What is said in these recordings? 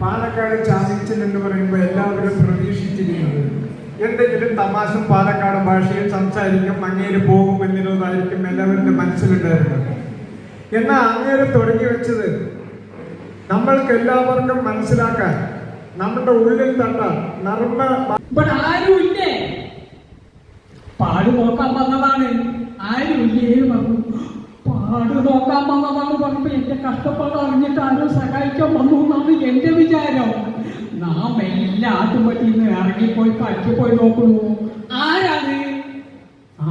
പാലക്കാട് ചാമ്പ്യൻഷൻ എന്ന് പറയുമ്പോൾ എല്ലാവരും പ്രതീക്ഷിച്ചിരിക്കുന്നത്. എന്തെങ്കിലും തമാശം പാലക്കാട് ഭാഷയിൽ സംസാരിക്കും അങ്ങേര് പോകും എന്നുള്ളതായിരിക്കും എല്ലാവരുടെ മനസ്സിലുണ്ടായിരുന്നത്. എന്നാൽ അങ്ങേര് തുടങ്ങി വെച്ചത് നമ്മൾക്ക് എല്ലാവർക്കും മനസ്സിലാക്കാൻ നമ്മുടെ ഉള്ളിൽ തട്ട നർമ്മ ആരുമില്ലേ? പാട് നോക്കാൻ വന്നതാണ്. ആരുമില്ലേ പറഞ്ഞു. പാട് നോക്കാൻ വന്നതാണ് പറഞ്ഞപ്പോ എന്റെ കഷ്ടപ്പാട് അറിഞ്ഞിട്ട് ആരും സഹായിക്കാൻ വന്നു. എന്റെ വിചാരം? നാം എല്ലാ ആട്ടുപറ്റിന്ന് ഇറങ്ങിപ്പോയി പറ്റിപ്പോയി പോയി നോക്കുന്നു. ആരാണ്?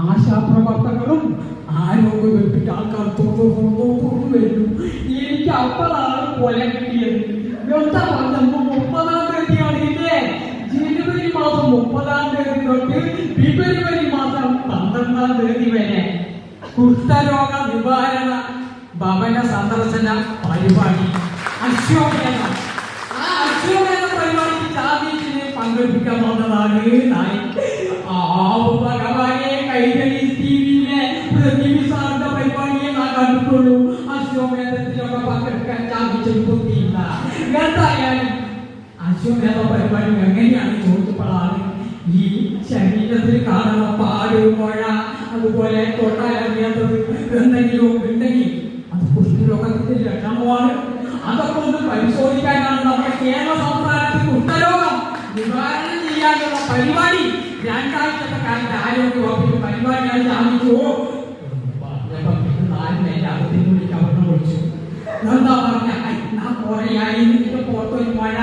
ആശാപ്രവർത്തകരും ആരോഗ്യ വെപ്പിട്ട് ആൾക്കാർ തുറന്നു വരുന്നു എനിക്ക് അപ്പോഴാണ് കൊല കിട്ടിയത്. മുപ്പതാം തീയതിയാണ് ഇല്ലേ ജനുവരി മാസം മുപ്പതാം തീയതി തൊട്ട് ഫെബ്രുവരി മാസം പന്ത്രണ്ടാം തീയതി വരെ കുഷ്ഠരോഗ നിവാരണ ഭവന സന്ദർശന പരിപാടി. അശ്വമേധം ആ അശ്വമേധ പരിപാടിക്ക് ചാമ്പ്യൻഷിനെ പങ്കെടുപ്പിക്കാൻ വന്നതാണ് ഭഗവാനെ കൈകളി ടിവിയിലെ പ്രതിഭി സാറിന്റെ പരിപാടിയെ ഞാൻ കണ്ടിട്ടുള്ളൂ. അശ്വമേധത്തിലൊക്കെ പങ്കെടുക്കാൻ ചാമ്പ്യൻഷിപ്പ് കുത്തിയില്ല എന്തായാലും അശ്വമേധ പരിപാടി എങ്ങനെയാണ് ചോദിച്ചപ്പോഴാണ് ഈ ശരീരത്തിൽ കാണുന്ന പാട് മുഴ അതുപോലെ തൊട്ടാലറിയാത്തത് എന്തെങ്കിലും ഉണ്ടെങ്കിൽ അത് കുഷ്ഠരോഗത്തിന്റെ ലക്ഷണമാണ് പരിശോധിക്കാനാണ് നമ്മുടെ കേരള സംസ്ഥാനത്തിന് കുഷ്ഠരോഗം നിവാരണം ചെയ്യാനുള്ള പരിപാടി. രണ്ടാഴ്ചത്തെ കാലത്ത് ആരോഗ്യ വിളിച്ച് അവിടെ വിളിച്ചു. എന്താ പറഞ്ഞ? ഞാൻ നിന്റെ പുറത്തൊരു മഴ.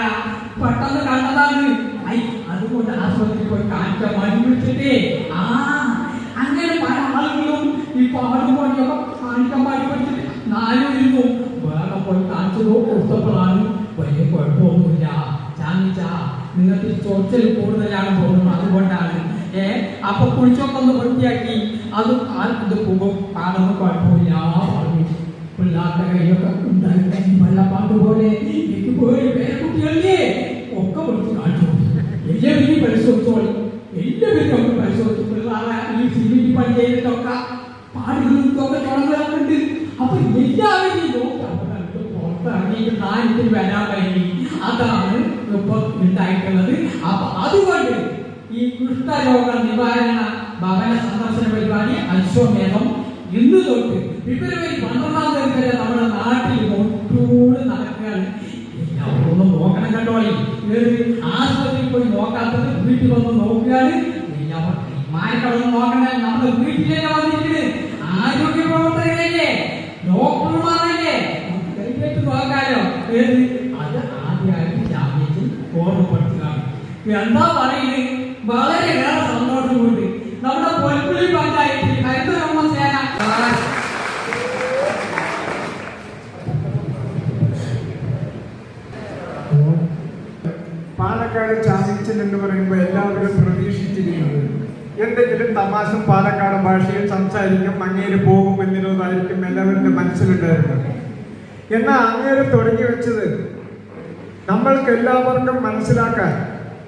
പെട്ടെന്ന് കണ്ടതാണ്. ഐ അതുകൊണ്ട് ആശുപത്രിയിൽ പോയി കാണിക്കാൻ മരുന്ന് വിളിച്ചിട്ടേ. ആ അങ്ങനെ പല ആളുകളും ഈ പാടുമ്പോഴൊക്കെ കാണിക്കാൻ പാടി പഠിച്ചിട്ട് നാലും ഇരുന്നു വേറെ പോയി കാണിച്ചു കൊടുത്തപ്പോഴാണ് വലിയ കുഴപ്പമൊന്നുമില്ല ചാമിച്ച നിങ്ങൾക്ക് ചൊറിച്ചൽ കൂടുതലാണ് തോന്നുന്നു അതുകൊണ്ടാണ്. ഏ അപ്പൊ കുളിച്ചൊക്കെ ഒന്ന് വൃത്തിയാക്കി. അത് ആ ഇത് പോകും. കാണുമ്പോൾ കുഴപ്പമില്ല. പറഞ്ഞു. പിള്ളേരുടെ കയ്യൊക്കെ ഉണ്ടായി വെള്ളപ്പാട്ട് പോലെ. എനിക്ക് പോയി. വേറെ കുട്ടികളില്ലേ? ഒക്കെ വിളിച്ച് കാണിച്ചു. എല്ലാവരും പരിശോധിച്ചോളി. എല്ലാവരും നമ്മൾ പരിശോധിച്ചു പിള്ളേരെ ഈ സിവിൽ പണി ചെയ്തിട്ടൊക്കെ പാടുകളൊക്കെ തുടങ്ങുന്നുണ്ട് അപ്പൊ എല്ലാവരും പുറത്തിറങ്ങിയിട്ട് കാര്യത്തിൽ വരാൻ കഴിഞ്ഞു അതാണ് ഇപ്പൊ ഉണ്ടായിട്ടുള്ളത് അപ്പൊ അതുകൊണ്ട് ഈ കുഷ്ഠരോഗ നിവാരണ ഭവന സന്ദർശന പരിപാടി അശ്വമേധം ഇന്ന് തൊട്ട് ഫെബ്രുവരി പന്ത്രണ്ടാം തീയതി വരെ നമ്മുടെ നാട്ടിൽ ഒട്ടൂട് നടക്കുകയാണ്. ഒന്ന് നോക്കണം കണ്ടോളി ഏത് ആശുപത്രിയിൽ പോയി നോക്കാത്തത് വീട്ടിൽ വന്ന് നോക്കുകയാണ്. എല്ലാവരും മാനക്കടന്ന് നോക്കണേ നമ്മുടെ വീട്ടിലേക്ക് വന്നിട്ട് ആരോഗ്യ പ്രവർത്തകരല്ലേ ഡോക്ടർമാരല്ലേ എന്താ പറയുന്നത് വളരെയേറെ സന്തോഷമുണ്ട് നമ്മുടെ പൊൽപ്പുള്ളി പഞ്ചായത്തിൽ ഹരിതകർമ്മ സേന പാലക്കാട് ചാമ്പ്യൻഷൻ എന്ന് പറയുമ്പോൾ എല്ലാവരും പ്രതീക്ഷിച്ചിരിക്കുന്നത് എന്തെങ്കിലും തമാശ പാലക്കാട് ഭാഷയിൽ സംസാരിക്കും അങ്ങേര് പോകും എന്നിരുന്നതായിരിക്കും എല്ലാവരുടെ മനസ്സിലുണ്ടായിരുന്നത്. എന്നാൽ അങ്ങേര് തുടങ്ങി വെച്ചത് നമ്മൾക്ക് എല്ലാവർക്കും മനസ്സിലാക്കാൻ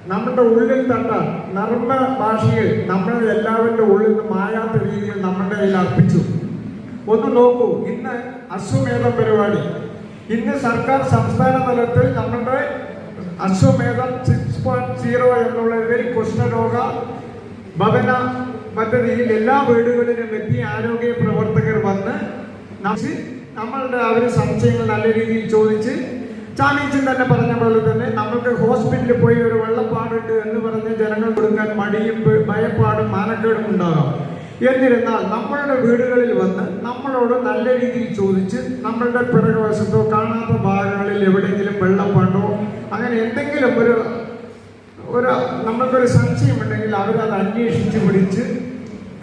നമ്മുടെ ഉള്ളിൽ തട്ട നർമ്മ ഭാഷയിൽ നമ്മൾ എല്ലാവരുടെ ഉള്ളിൽ നിന്ന് മായാത്ത രീതിയിൽ നമ്മുടെ കയ്യിൽ അർപ്പിച്ചു. ഒന്ന് നോക്കൂ ഇന്ന് അശ്വമേധം പരിപാടി. ഇന്ന് സർക്കാർ സംസ്ഥാന തലത്തിൽ നമ്മുടെ അശ്വമേധം സിക്സ് പോയിന്റ് സീറോ എന്നുള്ളതിൽ കുഷ്ഠരോഗ ഭവന പദ്ധതിയിൽ എല്ലാ വീടുകളിലും എത്തി ആരോഗ്യ പ്രവർത്തകർ വന്ന് നമ്മളുടെ അവർ സംശയങ്ങൾ നല്ല രീതിയിൽ ചോദിച്ച് ചാമീച്ചൻ തന്നെ പറഞ്ഞ പോലെ തന്നെ നമുക്ക് ഹോസ്പിറ്റലിൽ പോയി ഒരു എന്ന് പറഞ്ഞ് ജനങ്ങൾ കൊടുക്കാൻ മടിയും ഭയപ്പാടും മാനക്കേടും ഉണ്ടാകാം. എന്നിരുന്നാൽ നമ്മളുടെ വീടുകളിൽ വന്ന് നമ്മളോട് നല്ല രീതിയിൽ ചോദിച്ച് നമ്മളുടെ പിറകുവശത്തോ കാണാത്ത ഭാഗങ്ങളിൽ എവിടെയെങ്കിലും വെള്ളപ്പാണ്ടോ അങ്ങനെ എന്തെങ്കിലും ഒരു ഒരു നമ്മൾക്കൊരു സംശയമുണ്ടെങ്കിൽ അവരത് അന്വേഷിച്ച് പിടിച്ച്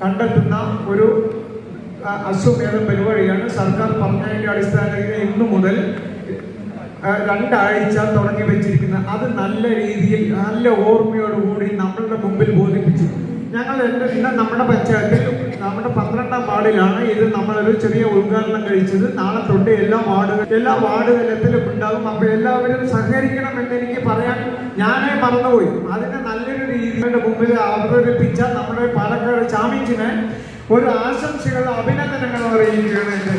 കണ്ടെത്തുന്ന ഒരു അശ്വമേധ പരിപാടിയാണ് സർക്കാർ പറഞ്ഞതിന്റെ അടിസ്ഥാനത്തിൽ ഇന്നു മുതൽ രണ്ടാഴ്ച തുടങ്ങി വെച്ചിരിക്കുന്നത് അത് നല്ല രീതിയിൽ നല്ല ഓർമ്മയോടുകൂടി നമ്മളുടെ മുമ്പിൽ ബോധിപ്പിച്ചു. ഞങ്ങൾ ഇന്ന് നമ്മുടെ പഞ്ചായത്തിൽ നമ്മുടെ പന്ത്രണ്ടാം വാർഡിലാണ് ഇത് നമ്മളൊരു ചെറിയ ഉദ്ഘാടനം കഴിച്ചത്. നാളെ തൊട്ട് എല്ലാ വാർഡുകൾ എല്ലാ വാർഡ് തലത്തിലും ഉണ്ടാകും അപ്പോൾ എല്ലാവരും സഹകരിക്കണം എന്ന് എനിക്ക് പറയാൻ ഞാനേ മറന്നുപോയി. അതിനെ നല്ലൊരു രീതിയുടെ മുമ്പിൽ അവതരിപ്പിച്ച നമ്മുടെ പാലക്കാട് ചാമ്പ്യൻസിന് ഒരു ആശംസകൾ അഭിനന്ദനങ്ങൾ അറിയിക്കുകയാണ് എന്റെ